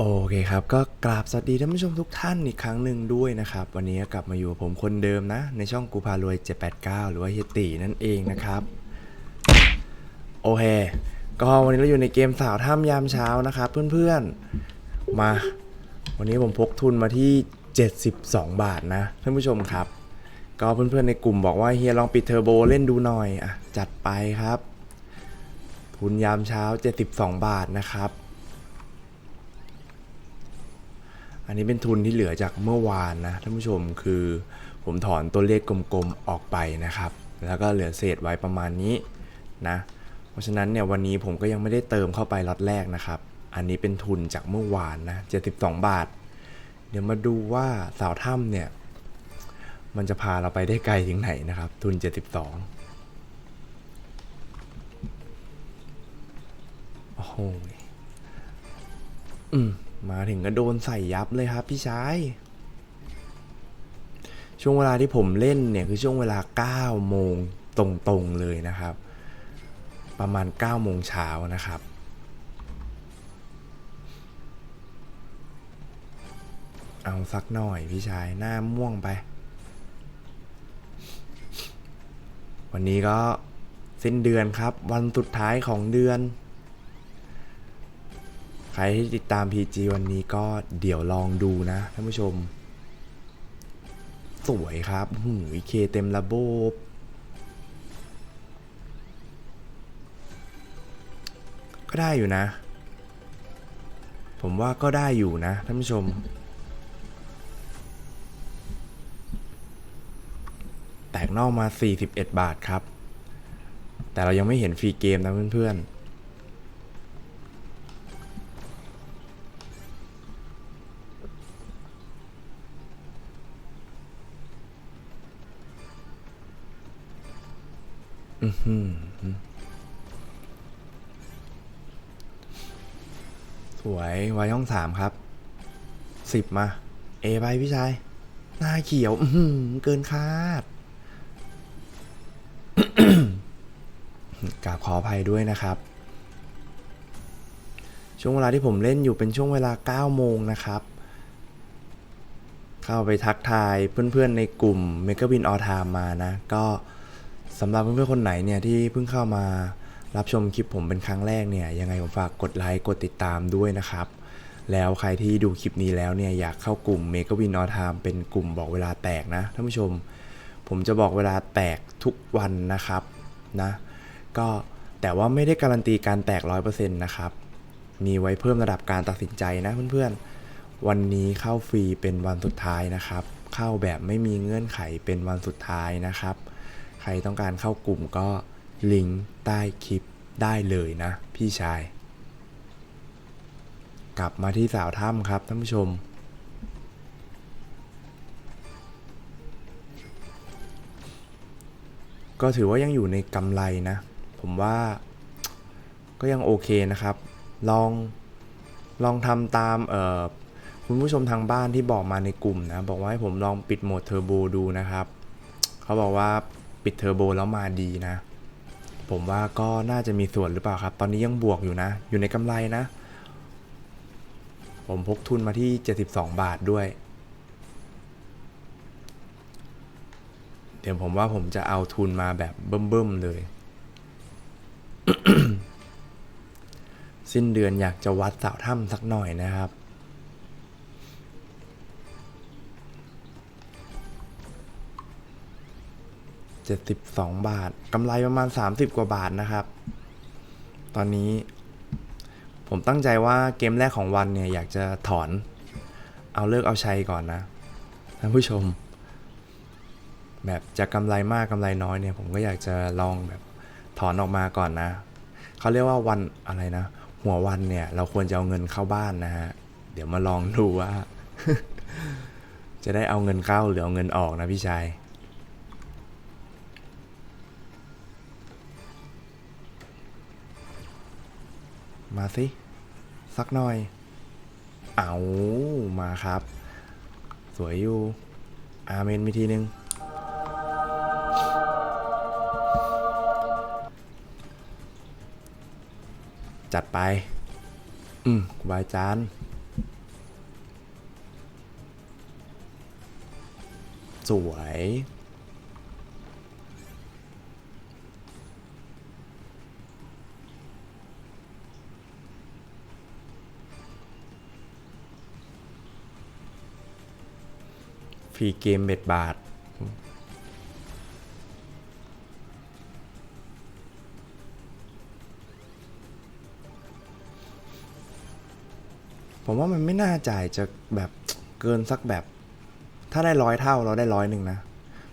โอเคครับ ก็กราบสวัสดีท่านผู้ชมทุกท่านอีกครั้งหนึ่งด้วยนะครับ วันนี้กลับมาอยู่กับผมคนเดิมนะ ในช่องกูพารวย 789 หรือว่าเฮตินั่นเองนะครับ โอเค ก็วันนี้เราอยู่ในเกมสาวถ้ำยามเช้านะครับเพื่อนๆ มา วันนี้ผมพกทุนมาที่ 72 บาทนะท่านผู้ชมครับ ก็เพื่อนๆในกลุ่มบอกว่าเฮียลองปิดเทอร์โบเล่นดูหน่อยอะจัดไปครับ ทุนยามเช้า 72 บาทนะครับ อันนี้เป็นทุนที่เหลือจากเมื่อวานนะท่านผู้ชมคือผมถอนตัวเลขกลมๆออกไปนะครับ แล้วก็เหลือเศษไว้ประมาณนี้นะ เพราะฉะนั้นเนี่ยวันนี้ผมก็ยังไม่ได้เติมเข้าไปล็อตแรกนะครับ อันนี้เป็นทุนจากเมื่อวานนะ72 บาท เดี๋ยวมาดูว่าสาวถ้ำเนี่ยมันจะพาเราไปได้ไกลถึงไหนนะครับ ทุน 72 โอ้โหอืม มาถึงก็โดนใส่ยับเลยครับพี่ชาย ช่วงเวลาที่ผมเล่นเนี่ยคือช่วงเวลา 9 โมงตรงๆเลยนะครับ ประมาณ 9 โมงเช้านะครับเอาสักหน่อยพี่ชายหน้าม่วงไป วันนี้ก็สิ้นเดือนครับ วันสุดท้ายของเดือน รที่ติดตาม PG วันนี้ก็เดี๋ยวลองดูนะท่านผู้ชม สวยครับหูยเคเต็มระบบก็ได้อยู่นะ ผมว่าก็ได้อยู่นะท่านผู้ชม แตกนอกมา 41 บาทครับ แต่เรายังไม่เห็นฟรีเกมนะเพื่อนๆ อือหือสวยไว้ห้องสามครับ สิบมา เอไปพี่ชาย หน้าเขียว อืเกินคาดกราบขออภัยด้วยนะครับ ช่วงเวลาที่ผมเล่นอยู่เป็นช่วงเวลา 9 โมงนะครับ เข้าไปทักทายเพื่อนๆในกลุ่ม m e g a w i n All Time มานะ ก็ สำหรับเพื่อนๆคนไหนเนี่ยที่เพิ่งเข้ามารับชมคลิปผมเป็นครั้งแรกเนี่ยยังไงผมฝากกดไลค์กดติดตามด้วยนะครับ แล้วใครที่ดูคลิปนี้แล้วเนี่ยอยากเข้ากลุ่ม m e g a w i n All Time เป็นกลุ่มบอกเวลาแตกนะท่านผู้ชม ผมจะบอกเวลาแตกทุกวันนะครับนะก็แต่ว่าไม่ได้การันตีการแตก 100%นะครับ มีไว้เพิ่มระดับการตัดสินใจนะเพื่อนๆ วันนี้เข้าฟรีเป็นวันสุดท้ายนะครับ เข้าแบบไม่มีเงื่อนไขเป็นวันสุดท้ายนะครับ รต้องการเข้ากลุ่มก็ลิงก์ใต้คลิปได้เลยนะ พี่ชาย กลับมาที่สาวถ้ำครับท่านผู้ชม ก็ถือว่ายังอยู่ในกำไรนะ ผมว่าก็ยังโอเคนะครับ ลองลองทำตามเออคุณผู้ชมทางบ้านที่บอกมาในกลุ่มนะ บอกว่าให้ผมลองปิดโหมดเทอร์โบดูนะครับ เขาบอกว่า ปิดเทอร์โบแล้วมาดีนะ ผมว่าก็น่าจะมีส่วนหรือเปล่าครับ ตอนนี้ยังบวกอยู่นะ อยู่ในกำไรนะ ผมพกทุนมาที่ 72 บาทด้วย เดี๋ยวผมว่าผมจะเอาทุนมาแบบเบิ่มๆเลย สิ้นเดือนอยากจะวัดเสาถ้ำสักหน่อยนะครับ 72 บาทกำไรประมาณ 30 กว่าบาทนะครับ ตอนนี้ผมตั้งใจว่าเกมแรกของวันเนี่ยอยากจะถอน เอาเลิกเอาชัยก่อนนะท่านผู้ชม แบบจะกำไรมากกำไรน้อยเนี่ย ผมก็อยากจะลองแบบถอนออกมาก่อนนะเขาเรียกว่าวันอะไรนะ หัววันเนี่ย เราควรจะเอาเงินเข้าบ้านนะฮะ เดี๋ยวมาลองดูว่า จะได้เอาเงินเข้าหรือเอาเงินออกนะพี่ชาย มาสิ สักหน่อย เอามาครับ สวยอยู่ อาเมนมีทีนึง จัดไป อืมครูบายจานสวย ฟรีเกมเบ็ดบาท ผมว่ามันไม่น่าจ่ายจะแบบเกินสักแบบ ถ้าได้ร้อยเท่าเราได้ร้อยหนึ่งนะ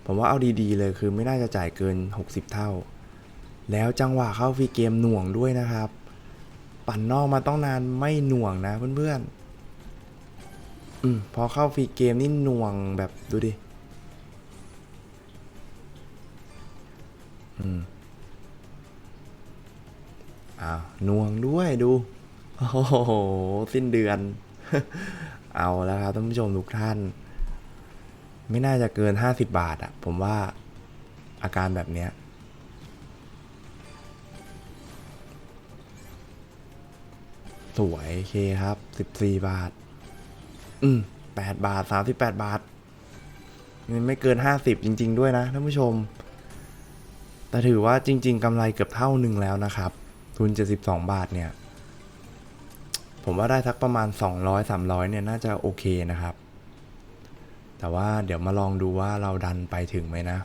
ผมว่าเอาดีๆเลยคือไม่น่าจะจ่ายเกิน 60 เท่า แล้วจังหวะเข้าฟรีเกมหน่วงด้วยนะครับ ปั่นนอกมาต้องนานไม่หน่วงนะเพื่อนๆ อืมพอเข้าฟรีเกมนี่หน่วงแบบดูดิ อืมอ้าวน่วงด้วยดู โอ้โห สิ้นเดือน เอาแล้วครับท่านผู้ชมทุกท่าน ไม่น่าจะเกิน50บาทอะผมว่าอาการแบบเนี้ยสวยโอเคครับ 14 บาท อืม8บาท38บาทมันไม่เกิน50จริง ๆ ด้วยนะท่านผู้ชม แต่ถือว่าจริง ๆกำไรเกือบเท่าหนึ่งแล้วนะครับ ทุน72บาทเนี่ย ผมว่าได้สักประมาณ200 300เนี่ยน่าจะโอเคนะครับ แต่ว่าเดี๋ยวมาลองดูว่าเราดันไปถึงไหมนะ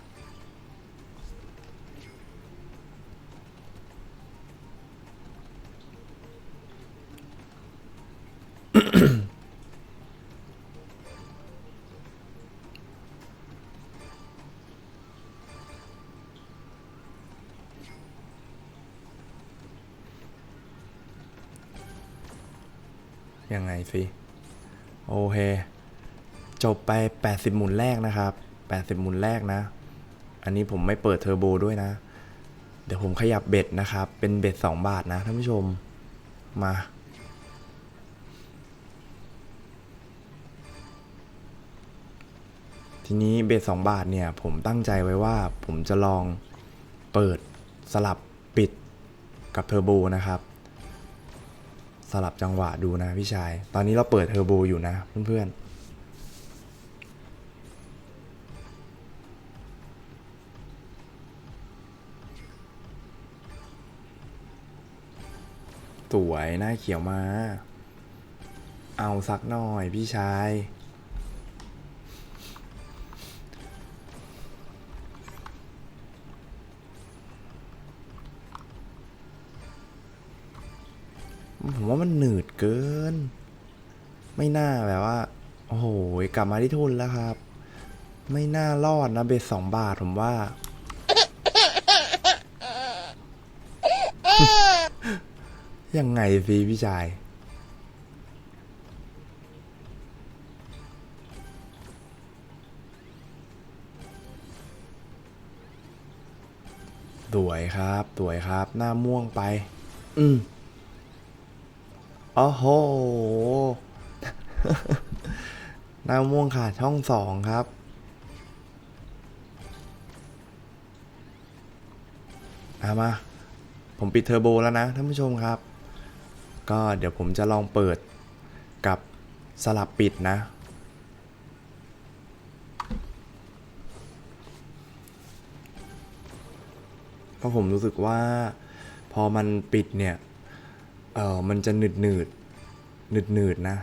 ยังไงสิ โอเค จบไป 80 หมุนแรกนะครับ 80 หมุนแรกนะ อันนี้ผมไม่เปิดเทอร์โบด้วยนะ เดี๋ยวผมขยับเบ็ดนะครับ เป็นเบ็ด 2 บาทนะท่านผู้ชม มาทีนี้เบ็ด2บาทเนี่ยผมตั้งใจไว้ว่าผมจะลองเปิดสลับปิดกับเทอร์โบนะครับ สลับจังหวะดูนะพี่ชาย ตอนนี้เราเปิดเทอร์โบอยู่นะเพื่อนๆสวยหน้าเขียวมา เอาสักหน่อยพี่ชาย ผมว่ามันหนืดเกิน ไม่น่าแบบว่า โอ้โห กลับมาที่ทุนแล้วครับ ไม่น่ารอดนะเบสสองบาทผมว่า ยังไงสิพี่ชายสวยครับสวยครับ หน้าม่วงไป อืม อ้โหน้าม่วงขาดช่องสองครับ มามา ผมปิดเทอร์โบแล้วนะท่านผู้ชมครับ ก็เดี๋ยวผมจะลองเปิดกับสลับปิดนะ เพราะผมรู้สึกว่าพอมันปิดเนี่ย เออมันจะหนืดหนืดหนืดหนืดๆนะ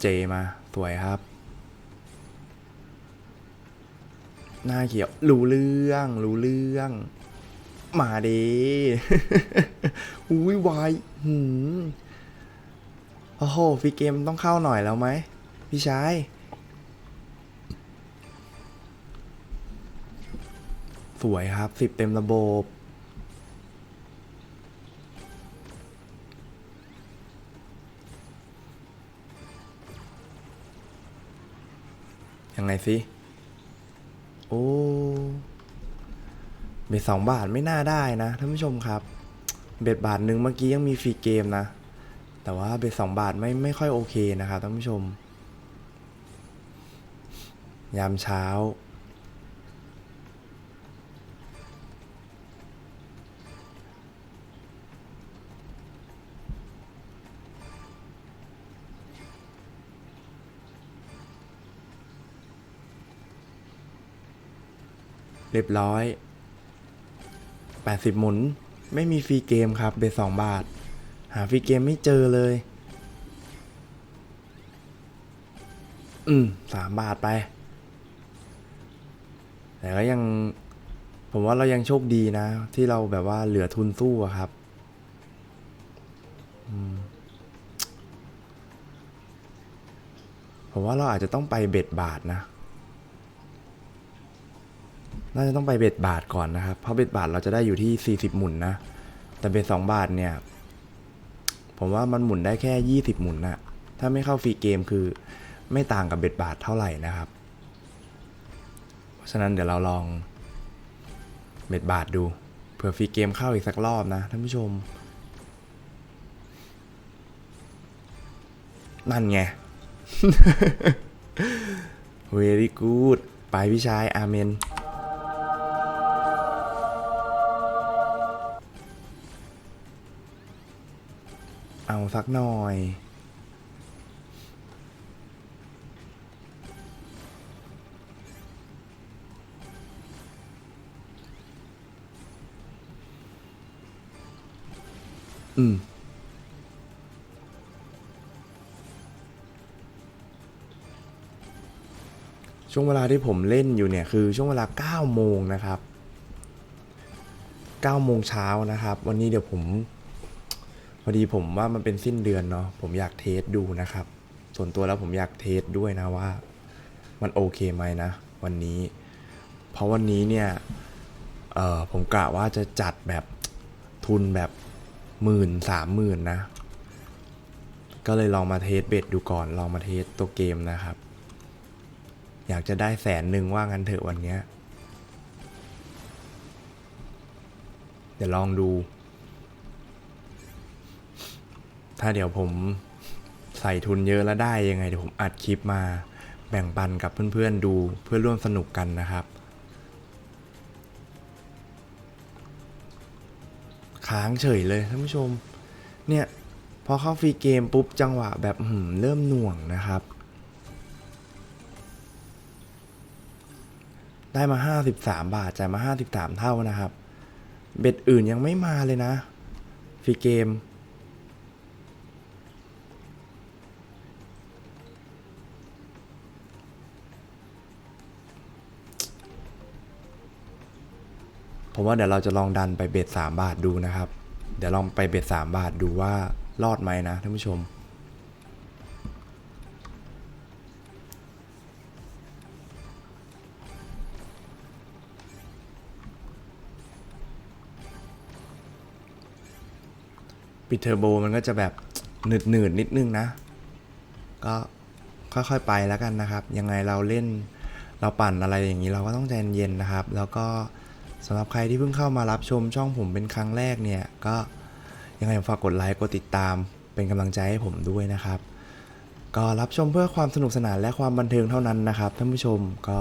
เจมาสวยครับ หน้าเขียว รู้เรื่อง รู้เรื่องมาดีอุ้ยวายหืม โอ้โหฟรีเกมต้องเข้าหน่อยแล้วไหมพี่ชายสวยครับสิบเต็มระบบ ยังไงสิ โอ้เบ็ดสองบาทไม่น่าได้นะท่านผู้ชมครับ เบ็ดบาทหนึ่งเมื่อกี้ยังมีฟรีเกมนะ แต่ว่าเบ็ดสองบาทไม่ไม่ค่อยโอเคนะครับท่านผู้ชม ยามเช้า เรียบร้อย 80 หมุน ไม่มีฟรีเกมครับ เบ็ดสองบาท หาฟรีเกมไม่เจอเลย อืมสามบาทไป แต่ก็ยัง ผมว่าเรายังโชคดีนะ ที่เราแบบว่าเหลือทุนสู้อะครับผมว่าเราอาจจะต้องไปเบ็ดบาทนะ น่าจะต้องไปเบ็ดบาทก่อนนะครับ เพราะเบ็ดบาทเราจะได้อยู่ที่ 40 หมุนนะ แต่เบ็ดสองบาทเนี่ย ผมว่ามันหมุนได้แค่ 20 หมุนนะถ้าไม่เข้าฟรีเกมคือไม่ต่างกับเบ็ดบาทเท่าไหร่นะครับ เพราะฉะนั้นเดี๋ยวเราลองเบ็ดบาทดูเผื่อฟรีเกมเข้าอีกสักรอบนะท่านผู้ชม นั่นไง very good ไปพี่ชายอาเมน สักหน่อย อืม ช่วงเวลาที่ผมเล่นอยู่เนี่ย คือช่วงเวลา9โมงนะครับ9โมงเช้านะครับ วันนี้เดี๋ยวผม อดีผมว่ามันเป็นสิ้นเดือนเนาะผมอยากเทสดูนะครับ ส่วนตัวแล้วผมอยากเทสด้วยนะว่า มันโอเคไหมนะ วันนี้ เพราะวันนี้เนี่ยเออผมกะว่าจะจัดแบบทุนแบบหมื่นสามหมื่นนะ ก็เลยลองมาเทสเบ็ดดูก่อน ลองมาเทสตัวเกมนะครับ อยากจะได้แสนหนึ่งว่างั้นเถอะวันเนี้ยเดี๋ยวลองดู ถ้าเดี๋ยวผมใส่ทุนเยอะแล้วได้ยังไงเดี๋ยวผมอัดคลิปมาแบ่งปันกับเพื่อนๆดูเพื่อร่วมสนุกกันนะครับ ค้างเฉยเลยท่านผู้ชม เนี่ย พอเข้าฟรีเกมปุ๊บจังหวะแบบหืมเริ่มหน่วงนะครับ ได้มา 53 บาทจ่ายมา 53 เท่านะครับ เบ็ดอื่นยังไม่มาเลยนะฟรีเกม ผมว่าเดี๋ยวเราจะลองดันไปเบ็ด3บาทดูนะครับ เดี๋ยวลองไปเบ็ด3บาทดูว่ารอดไหมนะท่านผู้ชม ปิดเทอร์โบมันก็จะแบบหนืดหนืดๆนิดนึงนะ ก็ค่อยๆไปแล้วกันนะครับ ยังไงเราเล่นเราปั่นอะไรอย่างนี้เราก็ต้องใจเย็นๆนะครับ แล้วก็ สำหรับใครที่เพิ่งเข้ามารับชมช่องผมเป็นครั้งแรกเนี่ยก็ยังไงฝากกดไลค์กดติดตามเป็นกำลังใจให้ผมด้วยนะครับ ก็รับชมเพื่อความสนุกสนานและความบันเทิงเท่านั้นนะครับท่านผู้ชมก็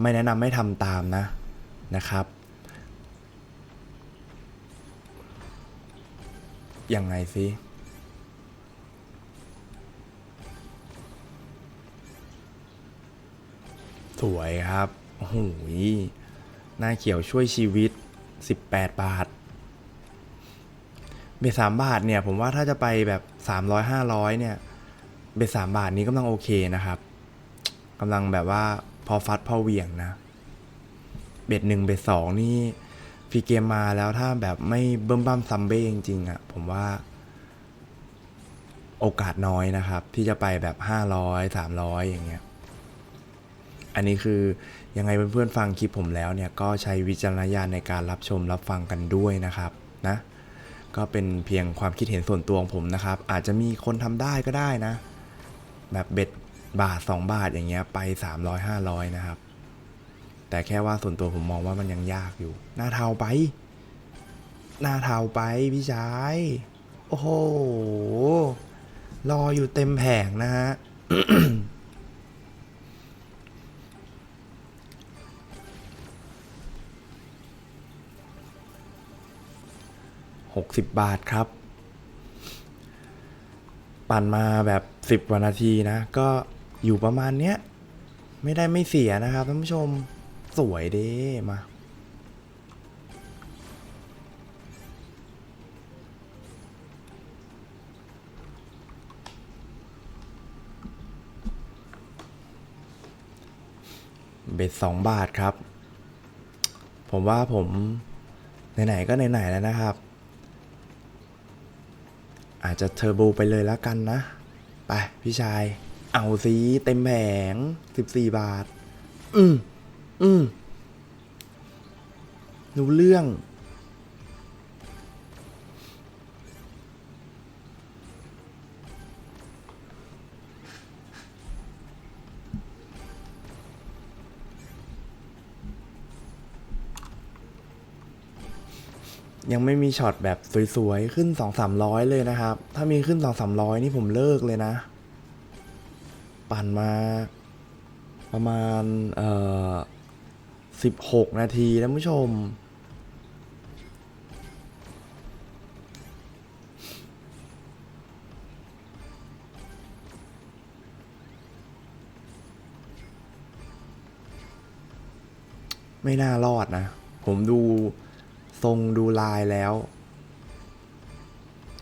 ไม่แนะนำให้ทำตามนะนะครับยังไงสิสวยครับโอ้โหย หน้าเขียวช่วยชีวิต 18 บาท เบ็ดสามบาทเนี่ย ผมว่าถ้าจะไปแบบ 300 500 เนี่ย เบ็ดสามบาทนี้กำลังโอเคนะครับกำลังแบบว่าพอฟัดพอเหวี่ยงนะ เบ็ดหนึ่งเบ็ดสองนี่ฟรีเกมมาแล้วถ้าแบบไม่เบิ่มบ้ามซัมเบ้จริงๆอะ่ะ ผมว่า โอกาสน้อยนะครับ ที่จะไปแบบ 500 300 อย่างเงี้ย อันนี้คือยังไงเพื่อนๆฟังคลิปผมแล้วเนี่ยก็ใช้วิจารณญาณในการรับชมรับฟังกันด้วยนะครับนะก็เป็นเพียงความคิดเห็นส่วนตัวของผมนะครับ อาจจะมีคนทำได้ก็ได้นะ แบบเบ็ดบาท 2 บาทอย่างเงี้ยไป 300 500 นะครับ แต่แค่ว่าส่วนตัวผมมองว่ามันยังยากอยู่ หน้าเทาไป หน้าเทาไปพี่ชาย โอ้โห รออยู่เต็มแผงนะฮะ 60 บาทครับ ปั่นมาแบบ 10วนาทีนะ ก็อยู่ประมาณเนี้ย ไม่ได้ไม่เสียนะครับท่านผู้ชมสวยเด้มาเบ็ด2บาทครับ ผมว่าผม ไหน ๆ ก็ไหน ๆ แล้วนะครับ อาจจะเทอร์โบไปเลยแล้วกันนะ ไปพี่ชาย เอาสีเต็มแผง 14บสี่บาท อืมอืมรู้เรื่อง ยังไม่มีช็อตแบบสวยๆ ขึ้นสองสามร้อยเลยนะครับ ถ้ามีขึ้นสองสามร้อยนี่ผมเลิกเลยนะ ปั่นมาประมาณ เอ่อสิบหกนาทีนะผู้ชม ไม่น่ารอดนะ ผมดู ทรงดูลายแล้ว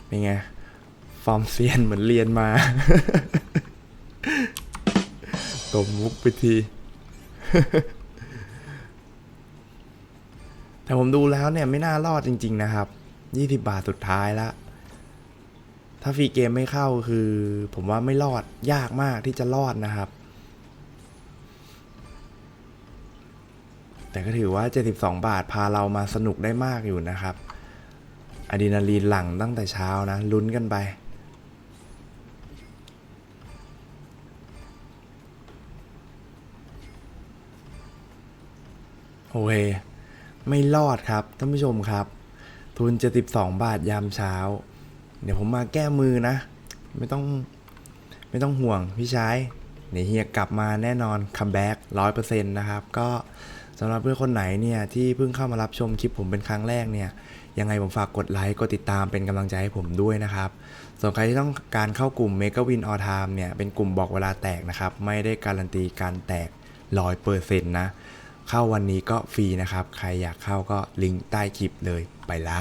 เป็นไง ฟอร์มเซียนเหมือนเรียนมาตบมุกไปที แต่ผมดูแล้วเนี่ยไม่น่ารอดจริง ๆ นะครับ20บาทสุดท้ายละ ถ้าฟรีเกมไม่เข้าคือ ผมว่าไม่รอดยากมากที่จะรอดนะครับ แต่ก็ถือว่า 72 บาทพาเรามาสนุกได้มากอยู่นะครับอะดรีนาลีนหลั่งตั้งแต่เช้านะ ลุ้นกันไป โอเค ไม่รอดครับ ท่านผู้ชมครับ ทุน 72 บาทยามเช้า เดี๋ยวผมมาแก้มือนะ ไม่ต้อง ไม่ต้องห่วงพี่ชายเดี๋ยวเฮียกลับมาแน่นอนคัมแบ็กร้อยเปอร์เซ็นต์นะครับ ก็ สำหรับเพื่อนคนไหนเนี่ยที่เพิ่งเข้ามารับชมคลิปผมเป็นครั้งแรกเนี่ยยังไงผมฝากกดไลค์กดติดตามเป็นกำลังใจให้ผมด้วยนะครับ ส่วนใครที่ต้องการเข้ากลุ่ม m e g a Win All Time เนี่ยเป็นกลุ่มบอกเวลาแตกนะครับ ไม่ได้การันตีการแตกร้อยเปอร์เซ็นต์นะ เข้าวันนี้ก็ฟรีนะครับ ใครอยากเข้าก็ลิงก์ใต้คลิปเลยไปละ